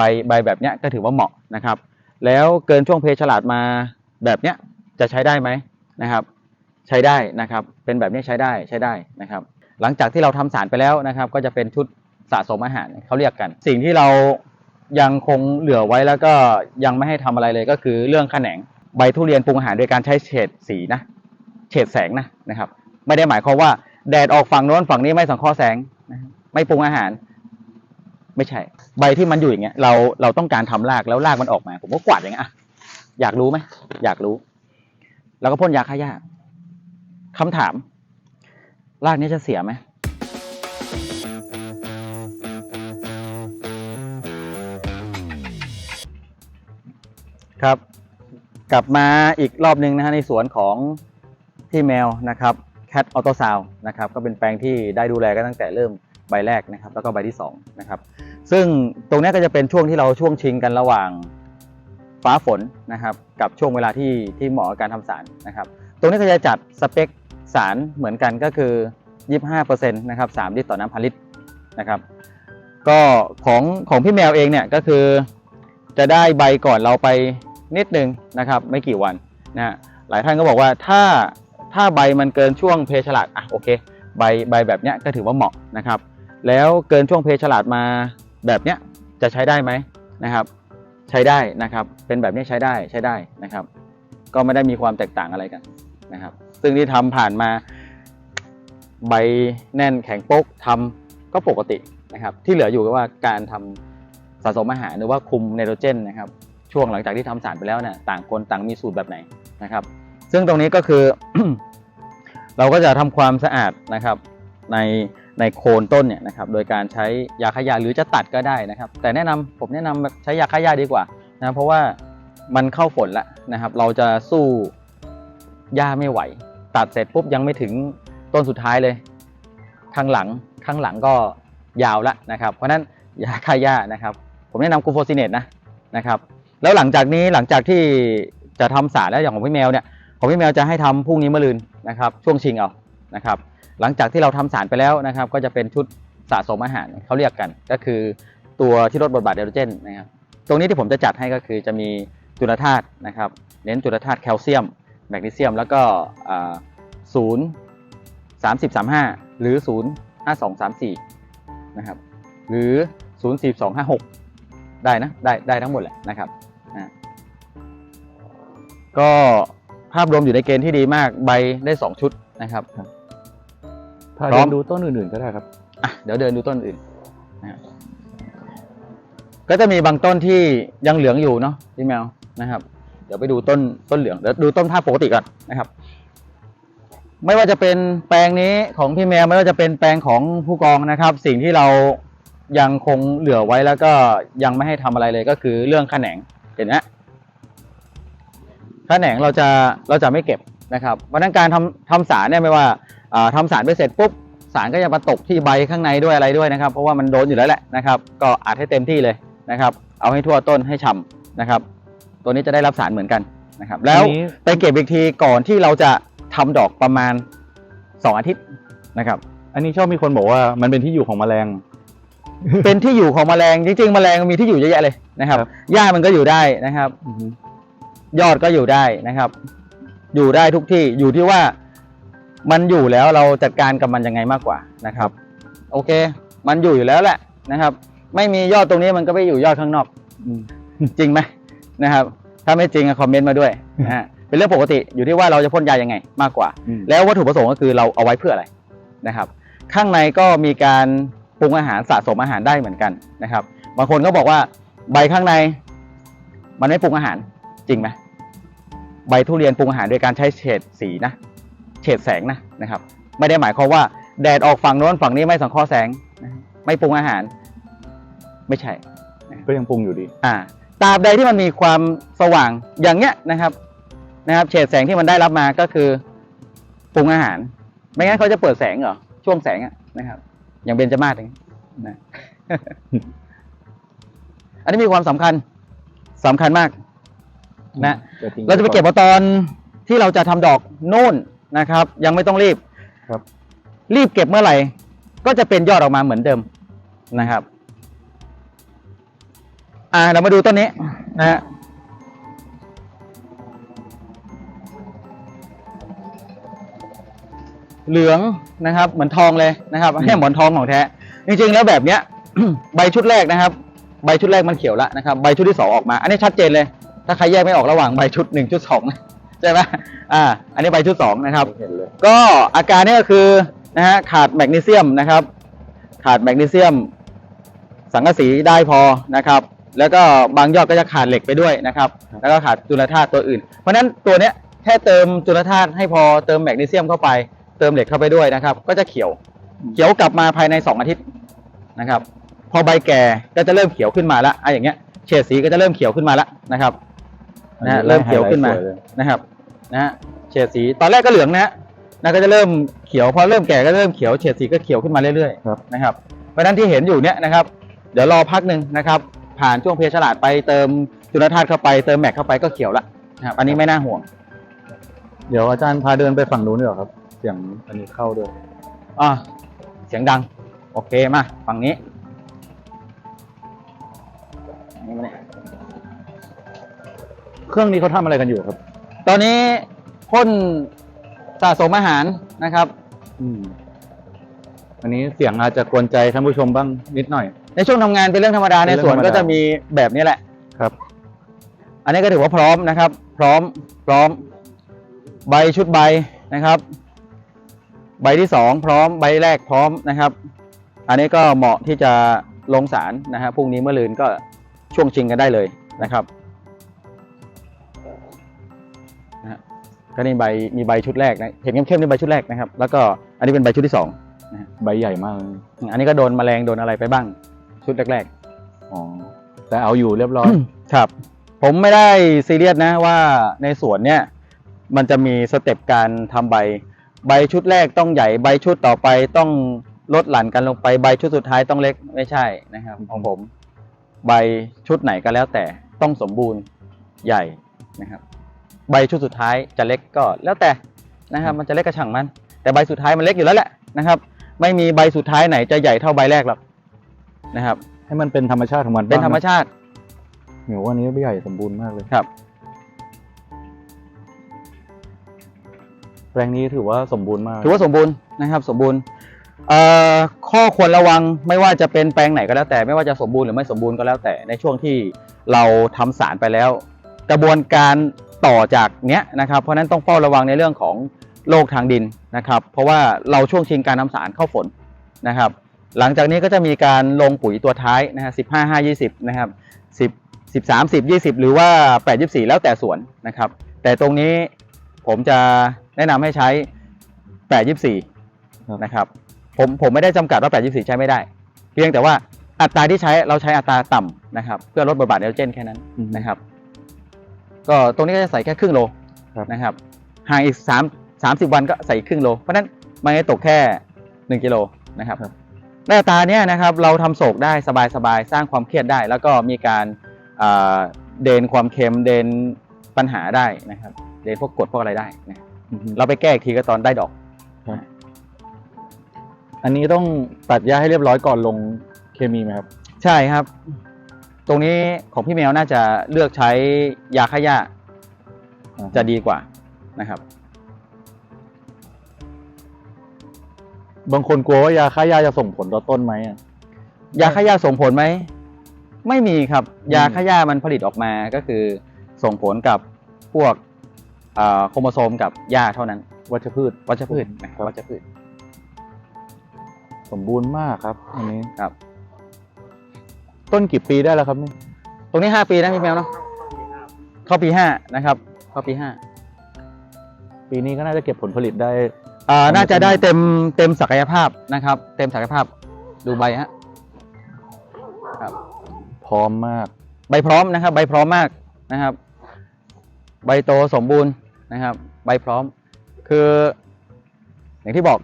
ใบใบแบบเนี้ยก็ถือว่าเหมาะนะครับ แล้วเกินช่วงเพฉลาดมาแบบเนี้ยจะใช้ได้ไหมนะครับ ใช้ได้นะครับ เป็นแบบนี้ใช้ได้ใช้ได้นะครับ หลังจากที่เราทำสารไปแล้วนะครับ ก็จะเป็นชุดสะสมอาหารเขาเรียกกัน สิ่งที่เรายังคงเหลือไว้แล้วก็ยังไม่ให้ทำอะไรเลยก็คือเรื่องแขนงใบทุเรียนปรุงอาหารโดยการใช้เฉดสีนะเฉดแสงนะนะครับ ไม่ได้หมายความว่าแดดออกฝั่งโน้นฝั่งนี้ไม่สังเคราะห์แสงไม่ปรุงอาหาร ไม่ใช่ ใบที่มันอยู่อย่างเงี้ยเราเราต้องการทำรากแล้วรากมันออกมา ผมก็กวาดอย่างเงี้ยอะอยากรู้ไหมอยากรู้ แล้วก็พ่นยาฆ่าหญ้าคำถาม รากนี้จะเสียไหมครับ กลับมาอีกรอบหนึ่งนะฮะในสวนของพี่แมวนะครับแคทออโตซาวนะครับ ก็เป็นแปลงที่ได้ดูแลกันตั้งแต่เริ่ม ใบแรกนะครับ แล้วก็ใบที่สองนะครับ ซึ่งตรงนี้ก็จะเป็นช่วงที่เราช่วงชิงกันระหว่างฟ้าฝนนะครับ กับช่วงเวลาที่ที่เหมาะกับการทำสารนะครับ ตรงนี้ก็จะจัดสเปคสารเหมือนกันก็คือ 25%นะครับ3ลิตรต่อน้ำพันลิตรนะครับ ก็ของของพี่แมวเองเนี่ยก็คือจะได้ใบก่อนเราไปนิดนึงนะครับไม่กี่วันนะฮะหลายท่านก็บอกว่าถ้าถ้าใบมันเกินช่วงเพฉลาดอะโอเค ใบใบแบบเนี้ยก็ถือว่าเหมาะนะครับ แล้วเกินช่วงเพฉลาดมาแบบเนี้ยจะใช้ได้ไหมนะครับ ใช้ได้นะครับ เป็นแบบนี้ใช้ได้ใช้ได้นะครับ ก็ไม่ได้มีความแตกต่างอะไรกันนะครับ ซึ่งที่ทำผ่านมาใบแน่นแข็งโป๊กทำก็ปกตินะครับ ที่เหลืออยู่ก็ว่าการทำสะสมอาหารหรือว่าคุมไนโตรเจนนะครับ ช่วงหลังจากที่ทำสารไปแล้วเนี่ยต่างคนต่างมีสูตรแบบไหนนะครับ ซึ่งตรงนี้ก็คือ เราก็จะทำความสะอาดนะครับใน ในโคนต้นเนี่ยนะครับโดยการใช้ยาฆ่าหญ้าหรือจะตัดก็ได้นะครับ แต่แนะนำผมแนะนำแบบใช้ยาฆ่าหญ้าดีกว่านะเพราะว่ามันเข้าฝนแล้วนะครับ เราจะสู้หญ้าไม่ไหว ตัดเสร็จปุ๊บยังไม่ถึงต้นสุดท้ายเลย ข้างหลังข้างหลังก็ยาวแล้วนะครับ เพราะนั้นยาฆ่าหญ้านะครับ ผมแนะนำกูโฟซิเนตนะนะครับ แล้วหลังจากนี้หลังจากที่จะทำสารแล้วอย่างของพี่แมวเนี่ยของพี่แมวจะให้ทำพรุ่งนี้มะรืนนะครับ ช่วงชิงเอา นะครับหลังจากที่เราทำสารไปแล้วนะครับ ก็จะเป็นชุดสะสมอาหารเขาเรียกกัน ก็คือตัวที่ลดบทบาทไนโตรเจนนะครับตรงนี้ที่ผมจะจัดให้ก็คือจะมีจุลธาตุนะครับเน้นจุลธาตุแคลเซียมแมกนีเซียม แล้วก็ศูนย์สามสิบสามห้าหรือศูนย์ห้าสองสามสี่นะครับหรือศูนย์สี่สองห้าหกได้นะได้ได้ทั้งหมดแหละนะครับก็ภาพรวมอยู่ในเกณฑ์ที่ดีมากใบได้สองชุดนะครับ ถ้าพร้เดิอม นดูต้นอื่นๆก็ได้ครับอะเดี๋ยวเดินดูต้นอื่นนะครับก็จะมีบางต้นที่ยังเหลืองอยู่เนาะพี่แมวนะครับ เดี๋ยวไปดูต้นต้นเหลืองเดี๋ยวดูต้นภาพปกติก่อนนะครับ ไม่ว่าจะเป็นแปลงนี้ของพี่แมวไม่ว่าจะเป็นแปลงของผู้กองนะครับ สิ่งที่เรายังคงเหลือไว้แล้วก็ยังไม่ให้ทำอะไรเลยก็คือเรื่องขแขนงเห็นไหมขแขนงเราจะเราจะไม่เก็บนะครับเพราะฉะนั้นการทำทำสารเนี่ยไม่ว่า อ่าทำสารไปเสร็จปุ๊บสารก็จะมาตกที่ใบข้างในด้วยอะไรด้วยนะครับ เพราะว่ามันโดนอยู่แล้วแหละนะครับ ก็อัดให้เต็มที่เลยนะครับ เอาให้ทั่วต้นให้ฉ่ำนะครับ ตัวนี้จะได้รับสารเหมือนกันนะครับ แล้วอันนี้ไปเก็บอีกทีก่อนที่เราจะทำดอกประมาณ 2 อาทิตย์นะครับ อันนี้ชอบมีคนบอกว่ามันเป็นที่อยู่ของแมลง เป็นที่อยู่ของแมลงจริงๆแมลงมีที่อยู่เยอะแยะเลยนะครับครับหญ้ามันก็อยู่ได้นะครับยอดก็อยู่ได้นะครับ อยู่ได้ทุกที่อยู่ที่ว่า มันอยู่แล้วเราจัดการกับมันยังไงมากกว่านะครับ โอเค มันอยู่อยู่แล้วแหละนะครับ ไม่มียอดตรงนี้มันก็ไปอยู่ยอดข้างนอกอืมจริงไหมนะครับ ถ้าไม่จริงอะคอมเมนต์มาด้วยนะฮะเป็นเรื่องปกติอยู่ที่ว่าเราจะพ่นยายังไงมากกว่าอืมแล้ววัตถุประสงค์ก็คือเราเอาไว้เพื่ออะไรนะครับ ข้างในก็มีการปรุงอาหารสะสมอาหารได้เหมือนกันนะครับ บางคนก็บอกว่าใบข้างในมันไม่ปรุงอาหารจริงไหมใบทุเรียนปรุงอาหารโดยการใช้เฉดสีนะ เฉดแสงนะนะครับ ไม่ได้หมายความว่าแดดออกฝั่งโน้นฝั่งนี้ไม่สังเคราะห์แสงนะไม่ปรุงอาหาร ไม่ใช่ ก็ยังปรุงอยู่ดี อ่าตราบใดที่มันมีความสว่างอย่างเงี้ยนะครับนะครับ เฉดแสงที่มันได้รับมาก็คือปรุงอาหาร ไม่งั้นเขาจะเปิดแสงเหรอช่วงแสงอะนะครับ อย่างเบญจมาศอย่างนี้นะอันนี้มีความสำคัญสำคัญมาก นะแต่ทิ้งเราจะไปเก็บเอาตอนที่เราจะทำดอกโน่น นะครับ ยังไม่ต้องรีบครับ รีบเก็บเมื่อไหร่ ก็จะเป็นยอดออกมาเหมือนเดิมนะครับ อ่าเรามาดูต้นนี้นะฮะเหลืองนะครับ เหมือนทองเลยนะครับอันนี้เหมือนทองของแท้ จริงๆ แล้วแบบเนี้ย ใบชุดแรกนะครับ ใบชุดแรกมันเขียวแล้วนะครับ ใบชุดที่สองออกมา อันนี้ชัดเจนเลย ถ้าใครแยกไม่ออกระหว่างใบชุดหนึ่งชุดสอง ใช่ไหมอ่า อันนี้ใบชุดสองนะครับ เห็นเลยก็อาการเนี่ยก็คือนะฮะขาดแมกนีเซียมนะครับ ขาดแมกนีเซียม สังกะสีได้พอนะครับ แล้วก็บางยอดก็จะขาดเหล็กไปด้วยนะครับ แล้วก็ขาดจุลธาตุตัวอื่น เพราะฉะนั้นตัวเนี้ยแค่เติมจุลธาตุให้พอเติมแมกนีเซียมเข้าไป เติมเหล็กเข้าไปด้วยนะครับ ก็จะเขียว เขียวกลับมาภายในสองอาทิตย์นะครับ พอใบแก่ก็จะเริ่มเขียวขึ้นมาละอะอย่างเงี้ย เฉดสีก็จะเริ่มเขียวขึ้นมาละนะครับ นะฮะเริ่มเขียวขึ้นมาไฮไลท์สวยเลยนะครับนะฮะเฉดสีตอนแรกก็เหลืองนะฮะนะก็จะเริ่มเขียวพอเริ่มแก่ก็เริ่มเขียวเฉดสีก็เขียวขึ้นมาเรื่อยครับๆนะครับเพราะฉะนั้นที่เห็นอยู่เนี่ยนะครับ เดี๋ยวรอพักหนึ่งนะครับ ผ่านช่วงเพชรฉลาดไปเติมจุลธาตุเข้าไปเติมแม็กเข้าไปก็เขียวละนะครับอันนี้ไม่น่าห่วง เดี๋ยวอาจารย์พาเดินไปฝั่งนู้นดีกว่าครับ เสียงอันนี้เข้าด้วยอ่าเสียงดัง โอเคมาฝั่งนี้นี่มาเนี่ย เครื่องนี้เขาทำอะไรกันอยู่ครับ ตอนนี้พ่นสะสมอาหารนะครับ อืมอันนี้เสียงอาจจะกวนใจท่านผู้ชมบ้างนิดหน่อย ในช่วงทำงานเป็นเรื่องธรรมดาเป็ในนเรื่สองวนธรรมดา ก็จะมีแบบนี้แหละ ครับ อันนี้ก็ถือว่าพร้อมนะครับ พร้อม พร้อม ใบชุดใบนะครับ ใบที่สองพร้อม ใบแรกพร้อมนะครับ อันนี้ก็เหมาะที่จะลงสารนะฮะพรุ่งนี้เมื่อลืนก็ช่วงชิงกันได้เลยนะครับ ก็นี่ใบมีใบชุดแรกนะเห็นเข้มๆนี่ใบชุดแรกนะครับ แล้วก็อันนี้เป็นใบชุดที่สองใบใหญ่มากเลยอันนี้ก็โดนแมลงโดนอะไรไปบ้าง ชุดแรกๆอ๋อแต่เอาอยู่เรียบร้อยครับ ผมไม่ได้ซีเรียสนะว่าในสวนเนี่ยมันจะมีสเต็ปการทำใบ ใบชุดแรกต้องใหญ่ใบชุดต่อไปต้องลดหลั่นกันลงไปใบชุดสุดท้ายต้องเล็กไม่ใช่นะครับของผม ใบชุดไหนก็แล้วแต่ต้องสมบูรณ์ใหญ่นะครับ ใบชุดสุดท้ายจะเล็กก็แล้วแต่นะครับ มันจะเล็กกระช่างมัน แต่ใบสุดท้ายมันเล็กอยู่แล้วแหละนะครับ ไม่มีใบสุดท้ายไหนจะใหญ่เท่าใบแรกหรอกนะครับ ให้มันเป็นธรรมชาติของมันเป็นธรรมบ้างะชาติเหนียววันนี้ใบใหญ่สมบูรณ์มากเลยครับ แปลงนี้ถือว่าสมบูรณ์มาก ถือว่าสมบูรณ์นะครับ สมบูรณ์เอ่อข้อควรระวังไม่ว่าจะเป็นแปลงไหนก็แล้วแต่ ไม่ว่าจะสมบูรณ์หรือไม่สมบูรณ์ก็แล้วแต่ในช่วงที่เราทำสารไปแล้ว กระบวนการ ต่อจากเนี้ยนะครับเพราะนั้นต้องเฝ้าระวังในเรื่องของโรคทางดินนะครับ เพราะว่าเราช่วงชิงการทำสารเข้าฝนนะครับ หลังจากนี้ก็จะมีการลงปุ๋ยตัวท้ายนะฮะสิบห้าห้ายี่สิบนะครับสิบสิบสามสิบยี่สิบหรือว่าแปดยี่สี่แล้วแต่สวนนะครับ แต่ตรงนี้ผมจะแนะนำให้ใช้แปดยี่สี่ครับนะครับผมผมไม่ได้จำกัดว่า824ใช้ไม่ได้ เพียงแต่ว่าอัตราที่ใช้เราใช้อัตราต่ำนะครับ เพื่อลดบทบาทไนโตรเจนแค่นั้นนะครับ ก็ตรงนี้ก็จะใส่แค่ครึ่งโลครับ นะครับห่างอีก3 30วันก็ใส่อีกครึ่งโล เพราะฉะนั้นมันจะตกแค่1กิโลนะครับในอัตราเนี้ยนะครับเราทำโศกได้สบายๆ สร้างความเครียดได้ แล้วก็มีการอ่าเดนความเค็มเดนปัญหาได้นะครับเดนพวกกรดพวกอะไรได้นะอืมเราไปแก้อีกทีก็ตอนได้ดอก อันนี้ต้องตัดหญ้าให้เรียบร้อยก่อนลงเคมีไหมครับ ใช่ครับ ตรงนี้ของพี่แมวน่าจะเลือกใช้ยาฆ่าหญ้าจะดีกว่านะครับ บางคนกลัวว่ายาฆ่าหญ้าจะส่งผลต่อต้นไหมอะ ยาฆ่าหญ้าส่งผลไหม ไม่มีครับอืมยาฆ่าหญ้ามันผลิตออกมาก็คือส่งผลกับพวกอ่าโครโมโซมกับหญ้าเท่านั้นวัชพืช วัชพืชนะครับวัชพืชสมบูรณ์มากครับอันนี้ ครับ ต้นกี่ปีได้แล้วครับนี่ตรงนี้ห้าปีนะพี่แมวเนาะเข้าปีห้านะครับ เข้าปีห้าปีนี้ก็น่าจะเก็บผลผลิตได้อ่าน่าจะได้เต็มเต็มศักยภาพนะครับ เต็มศักยภาพดูใบฮะพร้อมมาก ใบพร้อมนะครับ ใบพร้อมมากนะครับ ใบโตสมบูรณ์นะครับ ใบพร้อม คือ อย่างที่บอก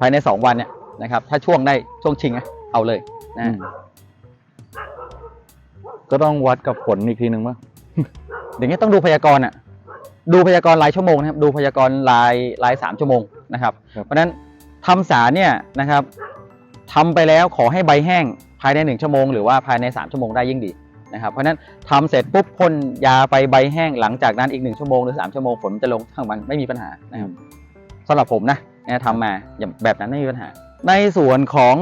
ภายในสองวันเนี่ยนะครับ ถ้าช่วงได้ช่วงชิงอะเอาเลยนะอืม ก็ต้องวัดกับผลอีกทีหนึ่งว่าอย่างนี้ต้องดูพยากรณ์อะ ดูพยากรณ์รายชั่วโมงนะครับ ดูพยากรณ์รายรายสามชั่วโมงนะครับครับเพราะฉะนั้นทำสารเนี่ยนะครับทำไปแล้วขอให้ใบแห้งภายในหนึ่งชั่วโมงหรือว่าภายในสามชั่วโมงได้ยิ่งดีนะครับ เพราะฉะนั้นทำเสร็จปุ๊บพ่นยาไปใบแห้งหลังจากนั้นอีกหนึ่งชั่วโมงหรือสามชั่วโมงฝนมันจะลงทั้งมันไม่มีปัญหานะครับสำหรับผมนะเนี่ยทำมาอย่างแบบนั้นไม่มีปัญหา ในส่วนของ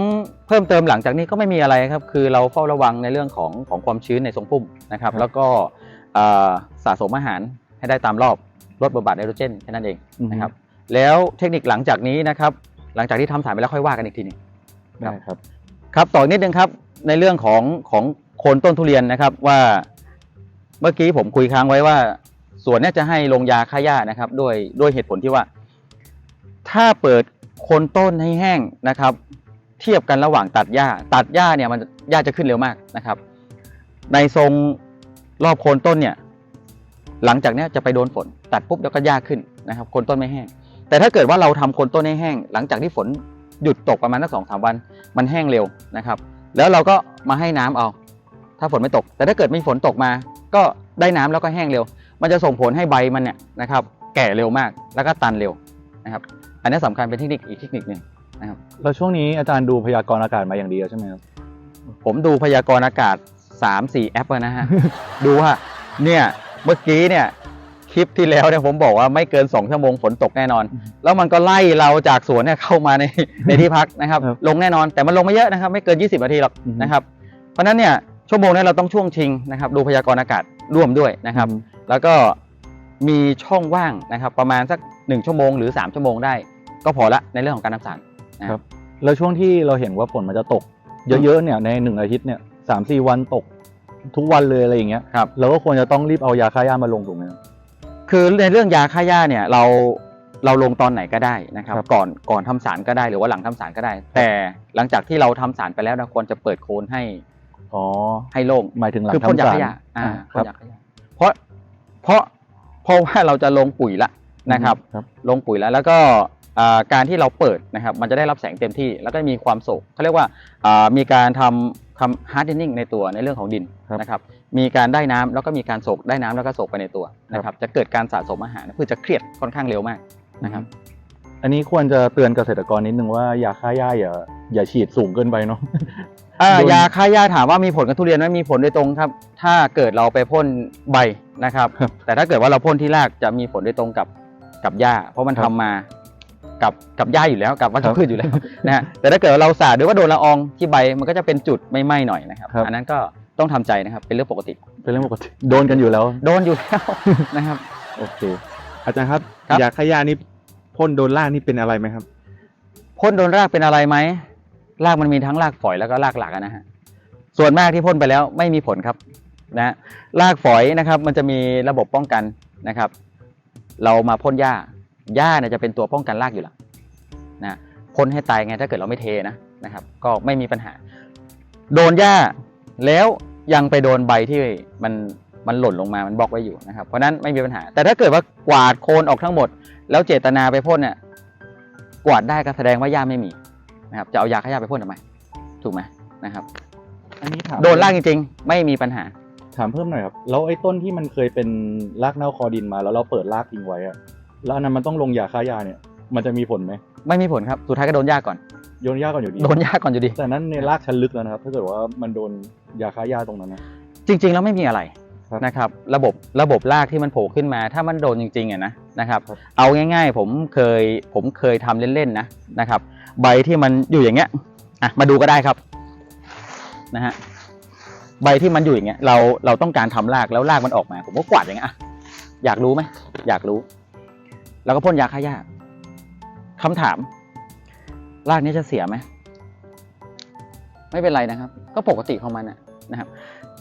เพิ่มเติมหลังจากนี้ก็ไม่มีอะไรครับ คือเราเฝ้าระวังในเรื่องของของความชื้นในทรงพุ่มนะครับครับแล้วก็เอ่อสะสมอาหารให้ได้ตามรอบลดบทบาทไนโตรเจนแค่นั้นเองนะครับ แล้วเทคนิคหลังจากนี้นะครับ หลังจากที่ทำสารไปแล้วค่อยว่ากันอีกทีหนึงได้ครับ ครับต่ออีกนิดนึงครับในเรื่องของของโคนต้นทุเรียนนะครับว่าเมื่อกี้ผมคุยค้างไว้ว่าสวนเนี้จะให้ลงยาฆ่าหญ้านะครับ ด้วยด้วยเหตุผลที่ว่า ถ้าเปิดโคนต้นให้แห้งนะครับ เทียบกันระหว่างตัดหญ้า ตัดหญ้าเนี่ยมันหญ้าจะขึ้นเร็วมากนะครับ ในทรงรอบโคนต้นเนี่ยหลังจากนี้จะไปโดนฝน ตัดปุ๊บแล้วก็หญ้าขึ้นนะครับโคนต้นไม่แห้ง แต่ถ้าเกิดว่าเราทำโคนต้นให้แห้ง หลังจากที่ฝนหยุดตกประมาณสักสองสามวัน มันแห้งเร็วนะครับ แล้วเราก็มาให้น้ำเอา ถ้าฝนไม่ตก แต่ถ้าเกิดมีฝนตกมา ก็ได้น้ำแล้วก็แห้งเร็ว มันจะส่งผลให้ใบมันเนี่ยนะครับ แก่เร็วมากแล้วก็ตันเร็วนะครับ อันนี้สำคัญเป็นเทคนิคอีกเทคนิคหนึ่งแล้วช่วงนี้อาจารย์ดูพยากรณ์อากาศมาอย่างดีแล้วใช่ไหมครับผมดูพยากรณ์อากาศ 3 4 แอปแล้วนะฮะ ดูว่าเนี่ยเมื่อกี้เนี่ยคลิปที่แล้วเนี่ยผมบอกว่าไม่เกิน 2 ชั่วโมงฝนตกแน่นอนอืมแล้วมันก็ไล่เราจากสวนเนี่ยเข้ามาในในที่พักนะครับครับ ลงแน่นอนแต่มันลงไม่เยอะนะครับ ไม่เกิน 20 นาทีหรอกอือฮึนะครับ เพราะฉะนั้นเนี่ยชั่วโมงเนี้เราต้องช่วงชิงนะครับ ดูพยากรณ์อากาศร่วมด้วยนะครับ แล้วก็มีช่องว่างนะครับ ประมาณสัก 1 ชั่วโมงหรือ 3 ชั่วโมงได้ ก็พอละในเรื่องของการทำสารนะคครัรับบแล้วช่วงที่เราเห็นว่าฝนมันจะตก เยอะๆเนี่ยในหนึ่งอาทิตย์เนี่ยสามสี่วันตกทุกวันเลยอะไรอย่างเงี้ยครับเราก็ควรจะต้องรีบเอายาฆ่าหญ้ามาลงถูกไหมครับ คือในเรื่องยาฆ่าหญ้าเนี่ยเราเราลงตอนไหนก็ได้นะครับ ครับก่อนก่อนทำสารก็ได้หรือว่าหลังทำสารก็ได้ แต่หลังจากที่เราทำสารไปแล้วเราควรจะเปิดโคนให้อ๋อให้โล่งหมายถึงหลังคือพ่นยาทำสารฆ่าหญ้าอ่าอ่าพ่นยาฆ่าหญ้าเพราะเพราะเพราะว่าเราจะลงปุ๋ยละนะครับ ครับ ลงปุ๋ยแล้วแล้วก็อ่า การที่เราเปิดนะครับมันจะได้รับแสงเต็มที่ แล้วก็มีความโศกเขาเรียกว่าอ่ามีการทำทำ hardening ในตัวในเรื่องของดินครับนะครับมีการได้น้ำแล้วก็มีการโศกได้น้ำแล้วก็โศกไปในตัวนะครับจะเกิดการสะสมอาหารเพื่อจะเครียดค่อนข้างเร็วมากนะครับอันนี้ควรจะเตือนเกษตรกรนิดนึงว่ายาฆ่าหญ้าอย่าอย่าฉีดสูงเกินไปเนาะอ่าโดนยาฆ่าหญ้าถามว่ามีผลกับทุเรียนไหมมีผลโดยตรงครับ ถ้าเกิดเราไปพ่นใบนะครับครับแต่ถ้าเกิดว่าเราพ่นที่รากจะมีผลโดยตรงกับกับหญ้าเพราะมันครัทำบมา กับกับหญ้าอยู่แล้วกับวัชครับพืชอยู่แล้วนะฮะแต่ถ้าเกิดว่าเราสาดหรือว่าโดนละอองที่ใบมันก็จะเป็นจุดไม่ไหม้หน่อยนะครับ ครับ อันนั้นก็ต้องทำใจนะครับเป็นเรื่องปกติ เป็นเรื่องปกติโดนกันอยู่แล้ว โดนอยู่แล้ว นะครับ โอเค อาจารย์ครับ ครับ ยาฆ่าหญ้านี่พ่นโดนล่างนี่เป็นอะไรไหมครับ พ่นโดนรากเป็นอะไรไหมรากมันมีทั้งรากฝอยแล้วก็รากหลักอะนะฮะส่วนมากที่พ่นไปแล้วไม่มีผลครับนะฮะรากฝอยนะครับ มันจะมีระบบป้องกันนะครับ เรามาพ่นหญ้า หญ้าเนี่ยจะเป็นตัวป้องกันรากอยู่แล้วนะพ่นให้ตายไงถ้าเกิดเราไม่เทนะนะครับ ก็ไม่มีปัญหา โดนหญ้าแล้วยังไปโดนใบที่มันมันหล่นลงมา มันบล็อกไว้อยู่นะครับ เพราะฉะนั้นไม่มีปัญหา แต่ถ้าเกิดว่ากวาดโคนออกทั้งหมด แล้วเจตนาไปพ่นเนี่ย กวาดได้ก็แสดงว่าหญ้าไม่มีนะครับ จะเอายาฆ่าหญ้าไปพ่นทำไม ถูกไหมนะครับ อันนี้ถามโดนรากจริง ๆ ไม่มีปัญหา ถามเพิ่มหน่อยครับ แล้วไอ้ต้นที่มันเคยเป็นรากเน่าคอดินมา แล้วเราเปิดรากทิ้งไว้อะ แล้วอันนั้นมันต้องลงยาฆ่าหญ้าเนี่ย มันจะมีผลไหมไม่มีผลครับ สุดท้ายก็โดนหญ้าก่อน โยนหญ้าก่อนอยู่ดี โดนหญ้าก่อนอยู่ดี แต่นั้นในรากชั้นลึกแล้วนะครับ ถ้าเกิดว่ามันโดนยาฆ่าหญ้าตรงนั้นนะ จริง ๆ แล้วไม่มีอะไรครับนะครับ ระบบระบบรากที่มันโผล่ขึ้นมา ถ้ามันโดนจริงๆอะนะนะครับครับเอาง่าย ๆ ผมเคยผมเคยทำเล่นๆนะนะครับ ใบที่มันอยู่อย่างเงี้ยอะมาดูก็ได้ครับนะฮะใบที่มันอยู่อย่างเงี้ยเราเราต้องการทำรากแล้วรากมันออกมา ผมก็กวาดอย่างเงี้ยอะอยากรู้ไหมอยากรู้ แล้วก็พ่นยาฆ่าหญ้าคำถาม รากนี้จะเสียไหมไม่เป็นไรนะครับ ก็ปกติของมันนะนะครับ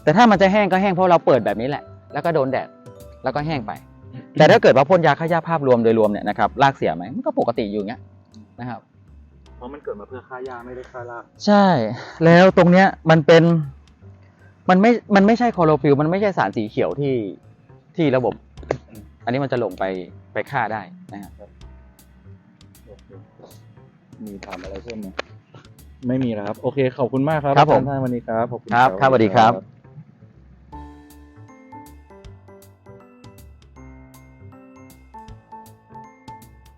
แต่ถ้ามันจะแห้งก็แห้งเพราะเราเปิดแบบนี้แหละ แล้วก็โดนแดดแล้วก็แห้งไป แต่ถ้าเกิดว่าพ่นยาฆ่าหญ้าภาพรวมโดยรวมเนี่ยนะครับรากเสียไหมมันก็ปกติอยู่อย่างเงี้ยนะครับ เพราะมันเกิดมาเพื่อฆ่าหญ้าไม่ได้ฆ่าราก ใช่ แล้วตรงเนี้ยมันเป็นมันไม่ มันไม่ใช่คลอโรฟิลล์มันไม่ใช่สารสีเขียวที่ที่ระบบ อันนี้มันจะลงไป ไปฆ่าได้นะครับมีถามอะไรเพิ่มไหมไม่มีแล้วครับ โอเค ขอบคุณมากครับครับผมอาจาย์ท่านวันนี้ครับขอบคุณ ครับครับสวัสดีครับ